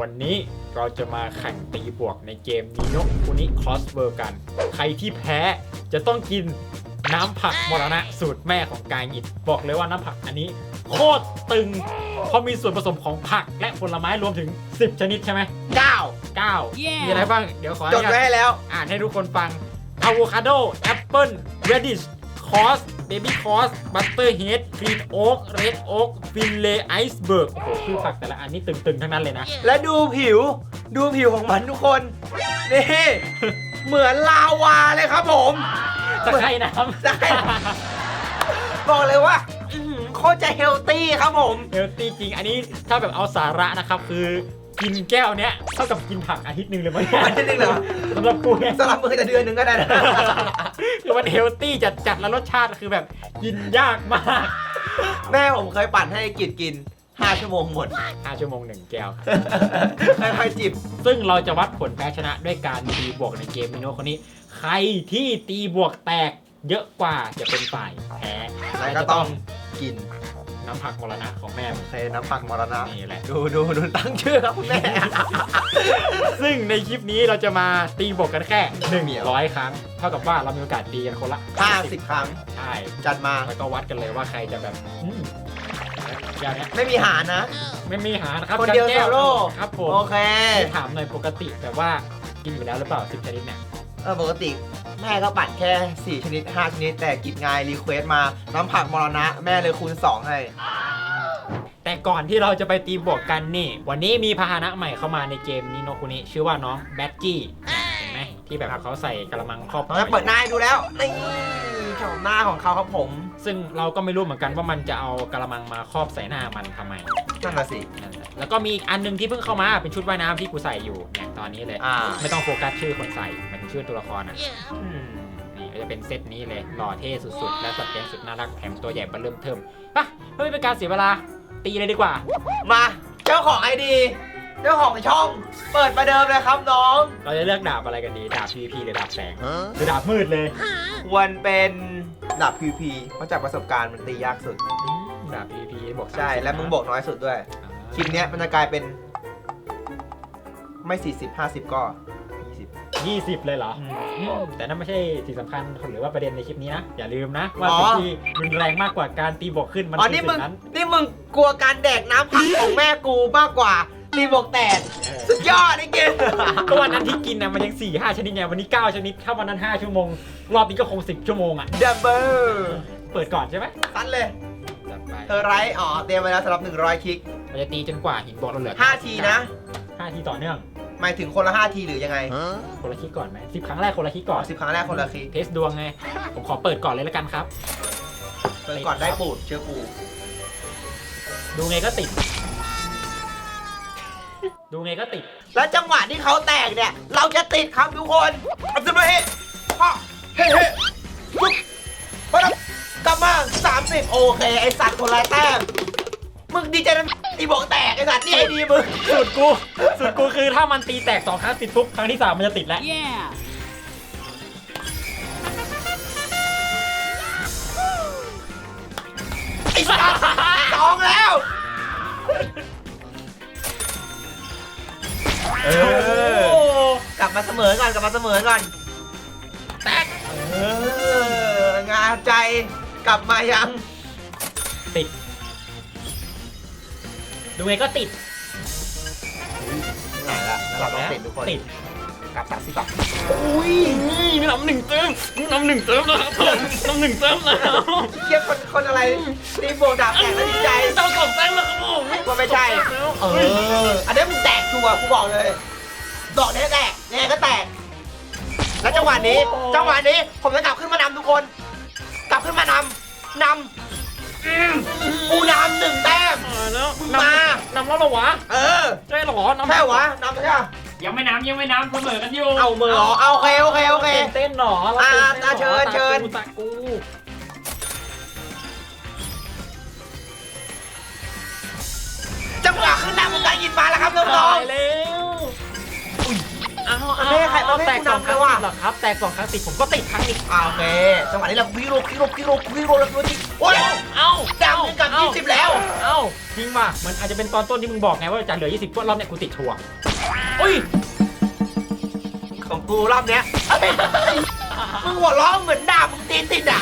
วันนี้เราจะมาแข่งตีบวกในเกมนีโนคุนิคอสเบอร์กัน ใครที่แพ้จะต้องกินน้ำผักมรณะสูตรแม่ของกายอิดบอกเลยว่าน้ำผักอันนี้ โคตรตึง เพราะมีส่วนผสมของผักและผลไม้รวมถึง 10 ชนิดใช่ไหมเก้า9มีอะไรบ้าง เดี๋ยวขออจนุดญาตไว้ให้แล้ว อ่านให้ทุกคนฟังอะโวคาโดแอปเปิลเรดิชคอส เบบี้คอสบัตเตอร์เฮดกรีนโอ๊กเรดโอ๊กฟินเลไอซ์เบิร์กโอ้โหชื่อผักแต่ละอันนี้ตึงๆ ทั้งนั้นเลยนะ และดูผิว ดูผิวของมันทุกคน นี่ เหมือนลาวาเลยครับผมจะใครน้ำใช่บอกเลยว่าอื้อหือโคตรจะเฮลตี้ครับผม เฮลตี้จริง อันนี้ถ้าแบบเอาสาระนะครับ คือ กินแก้วเนี้ยเท่ากับกินผักอาทิตย์หนึ่งเลยมั้งอาทิตย์หนึ่งเหรอ สำหรับกูเนี่ย สลับมือแต่เดือนหนึ่งก็ได้นะ คือมันเฮลตี้จัดจัดๆแล้วรสชาติคือแบบกินยากมากแม่ผมเคยปั่นให้กิดกิน 5 ชั่วโมงหมด 5ชั่วโมงหนึ่งแก้วค่อยๆจิบ ซึ่งเราจะวัดผลแพ้ชนะด้วยการตีบวกในเกมมิโนคนนี้ ใครที่ตีบวกแตกเยอะกว่าจะเป็นฝ่ายแพ้แล้วก็ต้องกิน น้ำผักมรณะของแม่มึงเคน้ำผักมรณะ นี่แหละ ดูดูดูตั้งชื่อครับคุณแม่ ซึ่งในคลิปนี้เราจะมาตีบวกกันแค่เหมียว100ครั้ง เท่ากับว่าเรามีโอกาสตีกันคนละ50 ครั้ง ใช่จัดมา แล้วก็วัดกันเลยว่าใครจะแบบอืมอย่างเนี้ยไม่มีหารนะ ไม่มีหานะครับคนเดียวจัแก้โซโล่ ครับผมโอเค ถามหน่อยปกติแบบว่ากินอยู่แล้วหรือเปล่า10ชนิดเนี่ย เออปกติแม่ก็ปั่นแค่ 4 ชนิด 5 ชนิด แต่กิจงายรีเควสมาน้ำผักมรณะ แม่เลยคูณ 2 ให้ แต่ก่อนที่เราจะไปตีบวกกันนี่ วันนี้มีพาหนะใหม่เข้ามาในเกมนีโนคุนิชื่อว่าน้องแบทกี้ ที่แบบเขาใส่กระมังครอบเราจะเปิดหน้าให้ดูแล้วนี่ชมหน้าของเขาครับผมซึ่งเราก็ไม่รู้เหมือนกันว่ามันจะเอากระมังมาครอบใส่หน้ามันทำไม นั่นน่ะสิ นั่นแหละแล้วก็มีอีกอันหนึงที่เพิ่งเข้ามาเป็นชุดว่ายน้ำที่กูใส่อยู่เนี่ยตอนนี้เลย อ่า ไม่ต้องโฟกัสชื่อคนใส่หมายถึงชื่อตัวละครอะอืมนี่ก็จะเป็นเซตนี้เลยหล่อเท่สุดๆ และสัตว์เลี้ยงสุดน่ารักแถมตัวใหญ่เบอเริ่มเทิมปะเพื่อไม่เป็นการเสียเวลาตีเลยดีกว่า มา เจ้าของไอดี เจ้าของช่อง เปิดประเดิมเลยครับน้อง เราจะเลือกดาบอะไรกันดี ดาบ PVP หรือดาบแสง หรือดาบมืดเลยควรเป็นดาบ PVP เพราะจากประสบการณ์มันตียากสุด อืมดาบ PVP บวกใช่30และมึงบอกน้อยสุดด้วย อ่าคลิปเนี้ยมันจะกลายเป็น ไม่ 40 50 ก็ 20 20เลยเหรออืมอืมแต่นั่นไม่ใช่สิ่งสำคัญหรือว่าประเด็นในคลิปนี้นะ อย่าลืมนะ ว่าอ๋อสิ่งที่รุนแรงมากกว่าการตีบวกขึ้นมันอ๋อ คือนี่สิ่มึงง นั้น นี่มึงกลัวการแดกน้ำผักของแม่กูมากกว่า ตีบวกแตกเออสุดยอดไอ้เกมก็วันนั้นที่กินนะมันยัง4ี่ห้าชนิดไงวันนี้ 9 ชนิด ถ้าวันนั้น 5 ชั่วโมง รอบนี้ก็คง 10 ชั่วโมงอะ ดับเบิลเปิดก่อนใช่ไหมตันเลยจัดไปเธอไรท์อ๋อเตรียมไว้แล้วสำหรับ 100 คลิกเราจะตีจนกว่าหินบอกเราเหลือ5ทีนะ 5 ทีต่อเนื่องหมายถึงคนละ 5 ทีหรือยังไง คนละคลิกก่อนไหมสิบครั้งแรกคนละคลิกก่อนสิบครั้งแรกคนละคลิกเทสดวงไง ผมขอเปิดก่อนเลยแล้วกันครับ เปิดก่อนได้ปูดเชื่อกู ดูไงก็ติด ดูไงก็ติด แล้วจังหวะที่เขาแตกเนี่ย เราจะติดครับทุกคนอับดุลมาเฮดพ่อเฮ้เฮ้ปุ๊บปั๊บกลับมา30โอเค ไอสัตว์คนละแต้มมึงดีใจนะตีบอกแตกไอสัตว์นี่ไอดีมึงสุดกู สุดกูคือถ้ามันตีแตกสองครั้งติดปุ๊บครั้งที่สามมันจะติดแล้ว Yeah. ไอสัตว์สองแล้ว เออกลับมาเสมอก่อนกลับมาเสมอก่อน แตกเอองานใจกลับมายัง ติด ดูไงก็ติด ไหนละแล้วเราต้องติดทุกคนติด กลับสามสิบบาทอุ้ยนี่น้ำหนึ่งเติมน้ำหนึ่งเติมแล้วครับผมน้ำหนึ่งเติมแล้วเทียบคนคนอะไรตีโบดาบแตกแล้วดีใจเจ้าของแป้งแล้วครับผมว่าไม่ใช่ เออ อันนี้มึงแตก ชัวร์กูบอกเลยดอกนี้แตกยังไงก็แตก แล้วจังหวะนี้ จังหวะนี้ ผมจะกลับขึ้นมานำทุกคน กลับขึ้นมานำนำอืมกูนำหนึ่งแต้มแล้วมึงมา นำแล้วเหรอวะเออใช่เหรอนำใช่วะนำใช่ปะยังไม่น้ำยังไม่น้ำเสมอกันอยู่เอามือเหรอเอาโอเคโอเคโอเคตื่นเต้นหรอเราอ่าตื่นต้นหรอ่าเชิญเชิญตากู ยินมาแล้วครับน้ตาองยแล้วเอามันไม่ให้ใครมันไม่ให้แตกกูสองนำครั้งเลยว่ะเหรอรอกครับ แตกสองครั้งติดผมก็ติดครั้งอีกอ่าโอเคจังหวะนี้เราวิโรวิโรวิโรวิโรแล้วจริงโอ้ย เอ้าดาวหนึ่งกับยี่สิบแล้ว เอ้าจริงป่ะมันอาจจะเป็นตอนต้นที่มึงบอกไงว่าจะเหลือ 20ก็รอบเนี้ยกูติดชัวร์อุ้ยของกูรอบเนี้ยเอ้ยมึงหัวเร้องเหมือนด่ามึงตีนติดอะ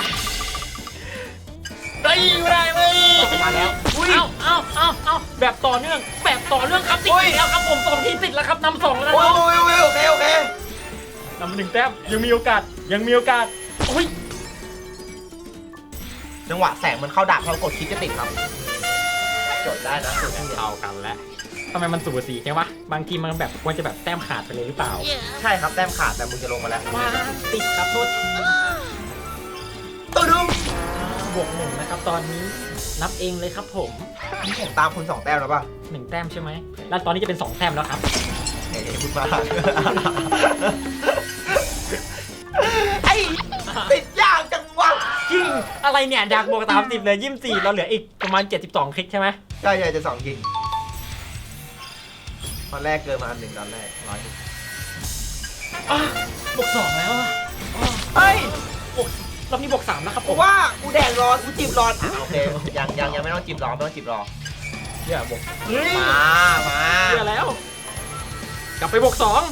ได้ไม่ได้เว้ยมาแล้วอุ้ยเอ้าเอ้าเอ้าเอ้าแบบต่อเนื่อง แบบต่อเนื่องครับติดอุ้ยอีกแล้วครับผมสองทีติดแล้วครับนำสองแล้วนะโอ้ยโอ้ยโอ้ยโอเคโอเคนำหนึ่งแต้มยังมีโอกาสยังมีโอกาสอุ้ยจังหวะแสงมันเข้าดับพอกดคลิกจะติดครับจดได้นะสุดที่เท่ากันแล้วทำไมมันสูสีใช่ปะบางทีมันแบบควรจะแบบแต้มขาดไปเลยหรือเปล่า ใช่ครับแต้มขาดแต่มึงจะลงมาแล้วว้าติดครับโทษทีตัวดุม บวกหนึ่งนะครับ ตอนนี้นับเองเลยครับผมนี่ผมตามคุณสองแต้มแล้วป่ะหนึ่งแต้มใช่ไหม แล้วตอนนี้จะเป็นสองแต้มแล้วครับเฮ้ยพูดมาไอ้ติดยากจังวะจริงอะไรเนี่ยอยากบวกสามสิบเลยยี่สิบสี่เราเหลืออีกประมาณ72คลิกใช่ไหมใช่ใช่จะสองกิงตอนแรกเกินมาอันหนึ่งตอนแรกร้อยอะบวกสองแล้วอะอะเฮ้ยบวก รอบนี้บวกสามแล้วครับผผมมว่ากูแดงร้อนกูจีบร้อนอะโอเคยังยังยังไม่ต้องจีบร้อนไม่ต้องจีบร้อนเดี๋ยวบวกเฮ้ยมามาเดี๋ยวแล้ว กลับไปบวกสอง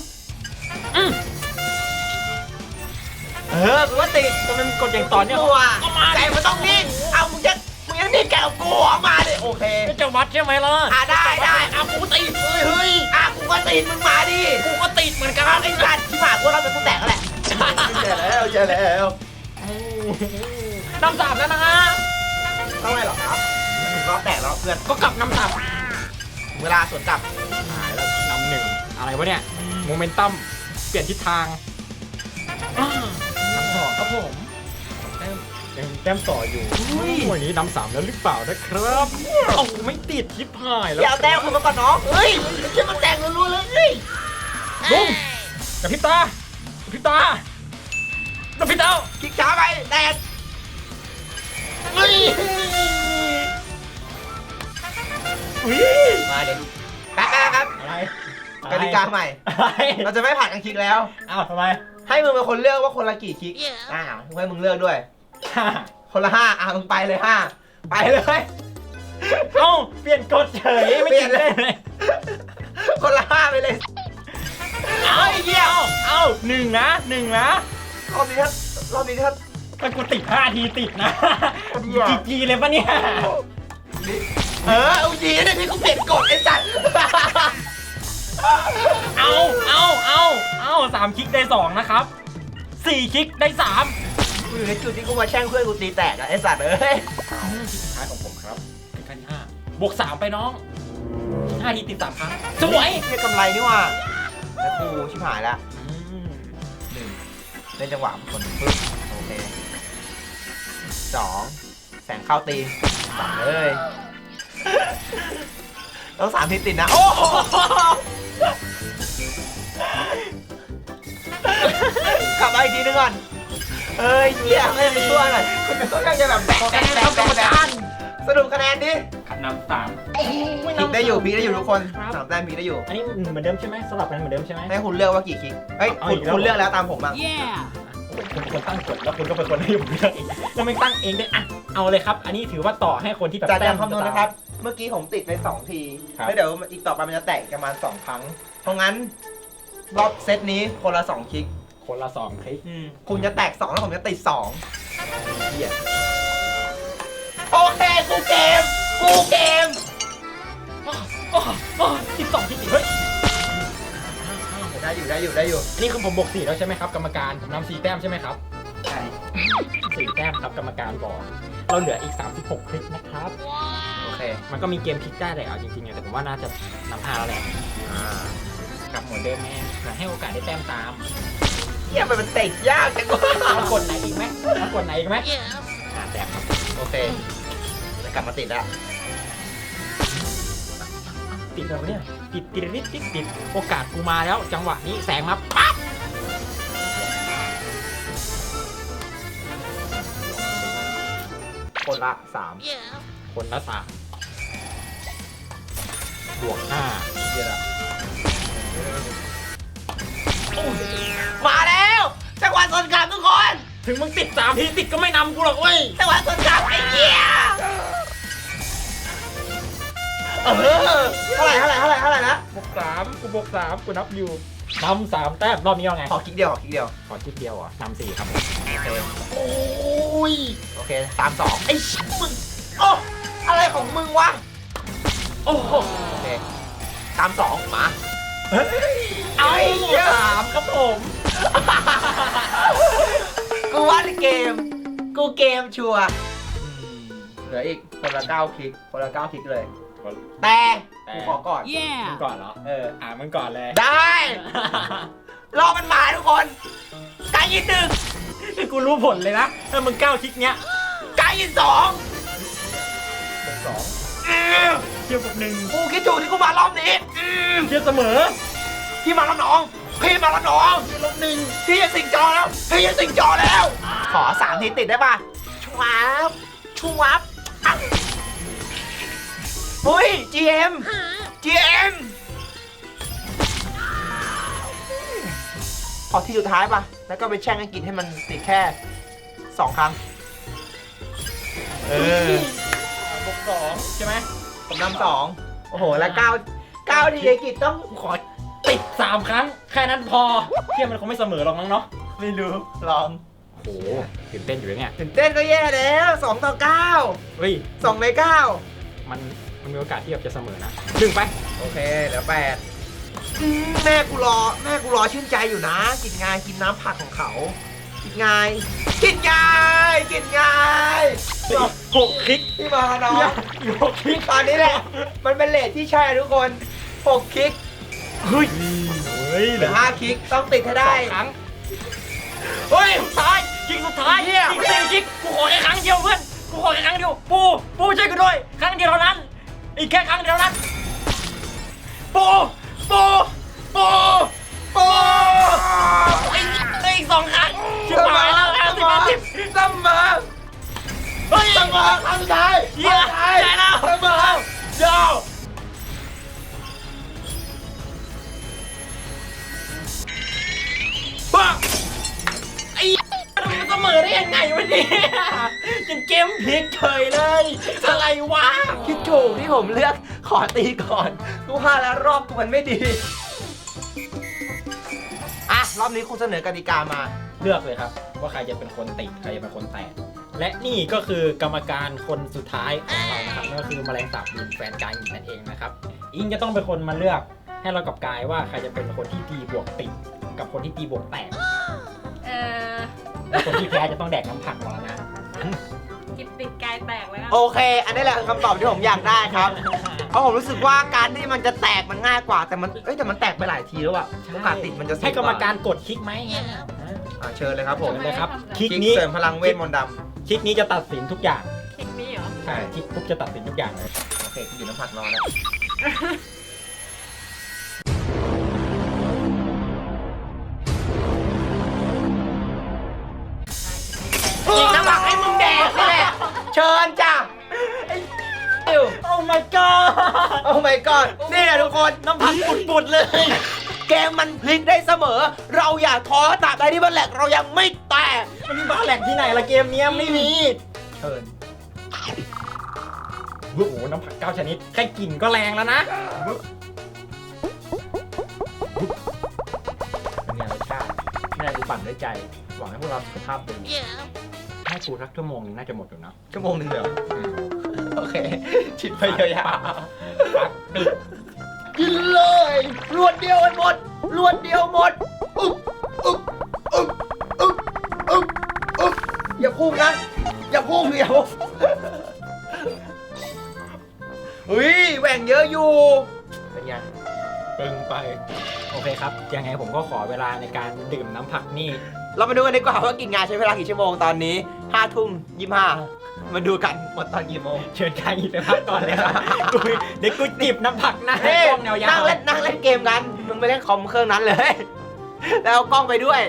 อืมเออกูว่าติดทำไมมันกดอย่างต่อเนื่องตัวเอามาดิใจมันต้องนิ่งเอามึงจะมึงยังนิ่งแกกับกูเอามาดิโอเคก็จะวัดใช่ไหมล่ะอะได้ได้เอากูติดเฮ้ยเฮ้ยอะกูก็ติดมึงมาดิกูก็ติดเหมือนกันไอ้สัตว์ที่ผ่านกูเราเป็นกูแตกแล้วแหละ เจอแล้วเจอแล้ว นำสามแล้วนะเท่าไหร่หรอครับรอบแตกแล้วเพื่อน ก็กลับนำสามเวลาสวนกลับหายแล้วนำหนึ่งอะไรวะเนี่ย โมเมนตัม เปลี่ยนทิศทางอ่านำสองครับผมแต้มยังแต้มต่ออยู่วันนี้นำสามแล้วหรือเปล่านะครับเอ้าไม่ติดชิปหายแล้วอย่าเอาแต้มคุณมาก่อนน้องเฮ้ยเชื่อมันแตกรัวๆเลยเฮ้ยบุ้มกับพริบตากับพริบตา อุ้ยมาเดี๋ยวแป๊บๆครับอะไรกติกาใหม่ อะไรเราจะไม่ผ่านกันคลิกแล้วอ้าวทำไมให้มึงเป็นคนเลือกว่าคนละกี่คลิกอ่าให้มึงเลือกด้วยคนละห้าอะมึงไปเลยห้าไปเลย เอ้าเปลี่ยนกฎเฉยไม่ติดเลย คนละห้าไปเลยเอาเยี่ยมเอาหนึ่งนะหนึ่งนะรอบนี้ถ้ารอบนี้ถ้ามันกูติดห้าทีติดนะเหี้ย จีจีเลยปะเนี่ย เออเอาดีนะเนี่ยที่กูเปลี่ยนกฎไอ้สัตว์ เอาเอาเอาเอาสามคลิกได้สองนะครับสี่คลิกได้สามกูอยู่ในจุดที่กูมาแช่งเพื่อนกูตีแตกอะไอ้สัตว์เอ้ยคลิกสุดท้ายของผมครับคลิกขั้นที่ห้าบวกสามไปน้องห้าทีติดสามครั้งสวยเฮียกำไรนี่หว่าแล้วกูชิบหายละอืมหนึ่งเล่นจังหวะคนปึ๊บโอเคสองแสงเข้าตีนสามเลย ต้องสามทีติดนะ โอ้โหกลับมาอีกทีนึงก่อน เอ้ยเหี้ยไม่ได้ไปช่วยหน่อยคุณก็ยังจะแบบแบกคะแนกนแบครับกกรรมแบกการสรุปคะแนนดิขันนำสามพีกได้อยู่พีกได้อยู่ทุกคนครับ สามแต้มพีกได้อยู่ อันนี้เหมือนเดิมใช่ไหมสลับกันเหมือนเดิมใช่ไหม ให้คุณเลือกว่ากี่คลิกเอ้ยเอาคุณอีกแล้ว คุณเลือกแล้วตามผมบ้างคุณเป็นคนตั้งกฎแล้วคุณก็เป็นคนให้ผมเลือกเองแล้วไม่ตั้งเองด้วยอะเอาเลยครับ อันนี้ถือว่าต่อให้คนที่แบบจากแต้กามรคำนวณนะครับ เมื่อกี้ผมติดไปสองทีครับ แล้วเดี๋ยวอีกต่อไปมันจะแตกประมาณสองครั้ง เพราะงั้น รอบเซตนี้คนละสองคลิก คนละสองคลิกคุณจะแตกสองแล้วผมจะติดสองเหี้ยโอเคกูเกม กูเกมสิบสองคลิกติดเฮ้ยได้อยู่ได้อยู่ได้อยู่อันนี้คือผมบวกสี่แล้วใช่ไหมครับกรรมการผมนำสี่แต้มใช่ไหมครับใช่สี่แต้มครับกรรมการบอกเราเหลืออีก 36 คลิกนะครับโอเค มันก็มีเกมพลิกได้แหละเอาจริงๆอะแต่ผมว่าน่าจะนำห้าแล้วแหละอ่ากลับเหมือนเดิมแน่แต่ให้โอกาสได้แต้มตามเหี้ยมันเป็นเตะยากจังวะเอากดไหนอีกไหมเอากดไหนอีกไหมอ่าแต้มครับโอเคจะกลับมาติดแล้วติดแล้วเนี่ยติดติดติดติดติดโอกาสกูมาแล้ว จังหวะนี้แสงมาปั๊บคนละสามคนละสาม บวกห้าเหี้ยละมาแล้วถึงมึงติดสามทีติดก็ไม่นำกูหรอกเว้ยจังหวะสุดท้ายไอ้เหี้ยเออเท่าไหร่เท่าไหร่เท่าไหร่เท่าไหร่นะบวกสามกูบวกสามกูนับอยู่นำสามแต้มรอบนี้เอาไงขอคลิกเดียวขอคลิกเดียวขอคิดเดียวอะนำสี่ครับผมโอ้ยโอเคตามสองไอ้ชิบมึงโอ้อะไรของมึงวะ โอ้โหโอเคตามสองมาเอาสามครับผม กูว่าในเกม กูเกมชัวร์เหลืออีกคนละเก้าคลิกคนละเก้าคลิกเลย แต่กูขอก่อน มึงก่อนเหรอ เออ อ่ามึงก่อนเลย ได้ รอมันมาทุกคนกายยินหนึ่งนี่กูรู้ผลเลยนะ ถ้ามึงก้าวคลิกเนี้ยกายยินสองบวกสอง เทียบกับหนึ่งกูคิดถูกที่กูมารอบนี้เทียบเสมอพี่มาแล้วน้อง พี่มาแล้วน้องลบหนึ่งพี่จะสิงจอแล้ว พี่จะสิงจอแล้ว ขอสามทีติดได้ป่ะชวับชวับอะเฮ้ย GM GM ขอที่สุดท้ายป่ะ แล้วก็ไปแช่งอังกฤษให้มันติดแค่สองครั้ง เออบวกสองใช่ไหม ผมนำสองโอ้โห แล้วเก้าเก้าทีอังกฤษต้องกูขอติดสามครั้ง แค่นั้นพอเทียบมันคงไม่เสมอหรอกมั้งเนาะไม่รู้ลองโอ้โหตื่นเต้นอยู่เลยเนี่ยตื่นเต้นก็แย่แล้วสองต่อเก้าเฮ้ยสองในเก้ามันมันมีโอกาสที่แบบจะเสมอนะดึงไปโอเคเหลือแปดอืมแม่กูรอ แม่กูรอชื่นใจอยู่นะ กินง่ายกินน้ำผักของเขา กินง่ายกินง่ายกินง่ายหกคลิกพี่มาน้องหกคลิกตอนนี้แหละ มันเป็นเลทที่ใช่ทุกคนหกคลิกเฮ้ยเฮ้ยเหลือห้าคลิกต้องติดให้ได้ได้ครั้งเฮ้ยสุดท้ายคลิกสุดท้ายเหี้ยคลิกสี่คลิกกูขอแค่ครั้งเดียวเพื่อนกูขอแค่ครั้งเดียวปูปูช่วยกูด้วยครั้งเดียวเท่านั้น อีกแค่ครั้งเดียวเท่านั้นปูปูปูปูไอ้ไอ้อีกสองครั้งชิบหายแล้วห้าสิบห้าสิบเสมอเฮ้ยเสมอครั้งสุดท้ายเหี้ยครั้งสุดท้ายได้แล้วเสมอเจ้าบ้าไอ้มันเสมอได้ยังไงวะเนี่ยยังเกมพลิกเฉยเลยอะไรวะคิดถูกที่ผมเลือกขอตีก่อนกูพลาดแล้วรอบกูมันไม่ดีอะ รอบนี้คุณเสนอกติกามา เลือกเลยครับ ว่าใครจะเป็นคนติดใครจะเป็นคนแตกและนี่ก็คือกรรมการคนสุดท้ายของเรานะครับนั่นก็คือแมลงสาบบินแฟนกายหญิงนั่นเองนะครับอิงจะต้องเป็นคนมาเลือกให้เรากับกายว่าใครจะเป็นคนที่ตีบวกติดกับคนที่ตีบวกแตกเออและคนที่แพ้จะต้องแดกน้ำผักหมดแล้วนะ กิบติดกายแตกแล้วกัน โอเค อันนี้แหละคือคำตอบที่ผมอยากได้ครับ เพราะผมรู้สึกว่าการที่มันจะแตกมันง่ายกว่า แต่มันเอ้ยแต่มันแตกไปหลายทีแล้วอะโอกาสติดมันจะสูงให้กรรมการว่กดคลิกไหมเงี้ยอะเชิญเลยครับผมเชิญเลยครับคคลิลิกกนี้เสริมพลังเวทมนต์ดคลิกนี้จะตัดสินทุกอย่างคลิกนี้เหรอ ใช่คลิกปุ๊บจะตัดสินทุกอย่างเลยำโอเคกูอยู่น้ำผักรอแล้วอีกน้ำผักให้มึงแดกนี่แหละเชิญจ้ะไอ้อิวโอ้ my god โอ้ my god นี่แหละทุกคนน้ำผักปุดๆเลย เกมมันพลิกได้เสมอ เราอย่าท้อตราบใดที่มันแหลกเรายังไม่แตกมันมีบ้าแหลกที่ไหนละเกมเนี้ยไม่มีเชิญโอ้โหน้ำผักเก้าชนิด แค่กลิ่นก็แรงแล้วนะเป็นไงรสชาติแม่กูปั่นด้วยใจ หวังให้พวกเราสุขภาพดีให้กูสักชั่วโมงนึงน่าจะหมดอยู่นะชั่วโมงหนึ่งเหรออืม โอเคชิดไปยาวปักตึกๆกินเลยรวดเดียวหมดรวดเดียวหมดอุ๊บอุ๊บอุ๊บอุ๊บอุ๊บอุ๊บอย่าพุ่งนะอย่าพุ่งเดี๋ยวเฮ้ยแหว่งเยอะอยู่เป็นไงปึงไป โอเคครับ ยังไงผมก็ขอเวลาในการดื่มน้ำผักนี่ เรามาดูกันดีกว่าว่ากินงานใช้เวลากี่ชั่วโมงตอนนี้ ห้าทุ่มยี่ห้ามาดูกันหมดตอนกี่โมง เชิญใครไปพักก่อนเลยครับกูเดี๋ยวกูจิบน้ำผักหน้าเฮ้กล้องแนวยาวนั่งเล่นนั่งเล่นเกมกัน มึงไปเล่นคอมเครื่องนั้นเลย แล้วเอากล้องไปด้วย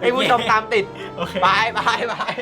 ให้ผู้ชมตามติดโอเค บายบายบาย